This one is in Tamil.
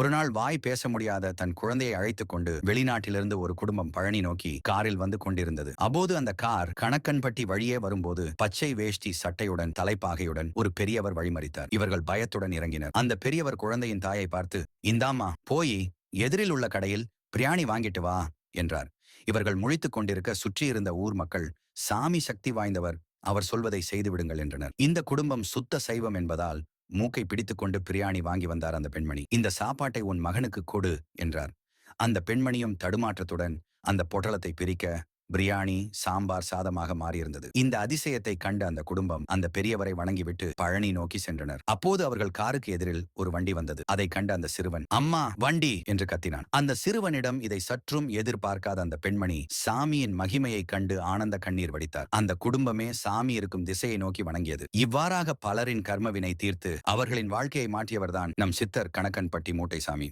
ஒரு நாள் வாய் பேச முடியாத தன் குழந்தையை அழைத்துக் கொண்டு வெளிநாட்டிலிருந்து ஒரு குடும்பம் பழனி நோக்கி காரில் வந்து கொண்டிருந்தது. அப்போது அந்த கார் கணக்கன்பட்டி வழியே வரும்போது பச்சை வேஷ்டி சட்டையுடன் தலைப்பாகையுடன் ஒரு பெரியவர் வழிமறித்தார். இவர்கள் பயத்துடன் இறங்கினர். அந்த பெரியவர் குழந்தையின் தாயை பார்த்து இந்தாம்மா போய் எதிரில் உள்ள கடையில் பிரியாணி வாங்கிட்டு வா என்றார். இவர்கள் முழித்துக் கொண்டிருக்க சுற்றியிருந்த ஊர் மக்கள் சாமி சக்தி வாய்ந்தவர் அவர் சொல்வதை செய்துவிடுங்கள் என்றனர். இந்த குடும்பம் சுத்த சைவம் என்பதால் மூக்கை பிடித்துக்கொண்டு பிரியாணி வாங்கி வந்தார் அந்த பெண்மணி. இந்த சாப்பாட்டை உன் மகனுக்கு கொடு என்றார். அந்த பெண்மணியும் தடுமாற்றத்துடன் அந்த பொட்டலத்தை பிரிக்க பிரியாணி சாம்பார் சாதமாக மாறியிருந்தது. இந்த அதிசயத்தை கண்ட அந்த குடும்பம் அந்த பெரியவரை வணங்கிவிட்டு பழனி நோக்கி சென்றனர். அப்போது அவர்கள் காருக்கு எதிரில் ஒரு வண்டி வந்தது. அதை கண்ட அந்த சிறுவன் அம்மா வண்டி! என்று கத்தினான். அந்த சிறுவனிடம் இதை சற்றும் எதிர்பார்க்காத அந்த பெண்மணி சாமியின் மகிமையை கண்டு ஆனந்த கண்ணீர் வடித்தார். அந்த குடும்பமே சாமி இருக்கும் திசையை நோக்கி வணங்கியது. இவ்வாறாக பலரின் கர்மவினை தீர்த்து அவர்களின் வாழ்க்கையை மாற்றியவர்தான் நம் சித்தர் கணக்கன்பட்டி மூட்டை சாமி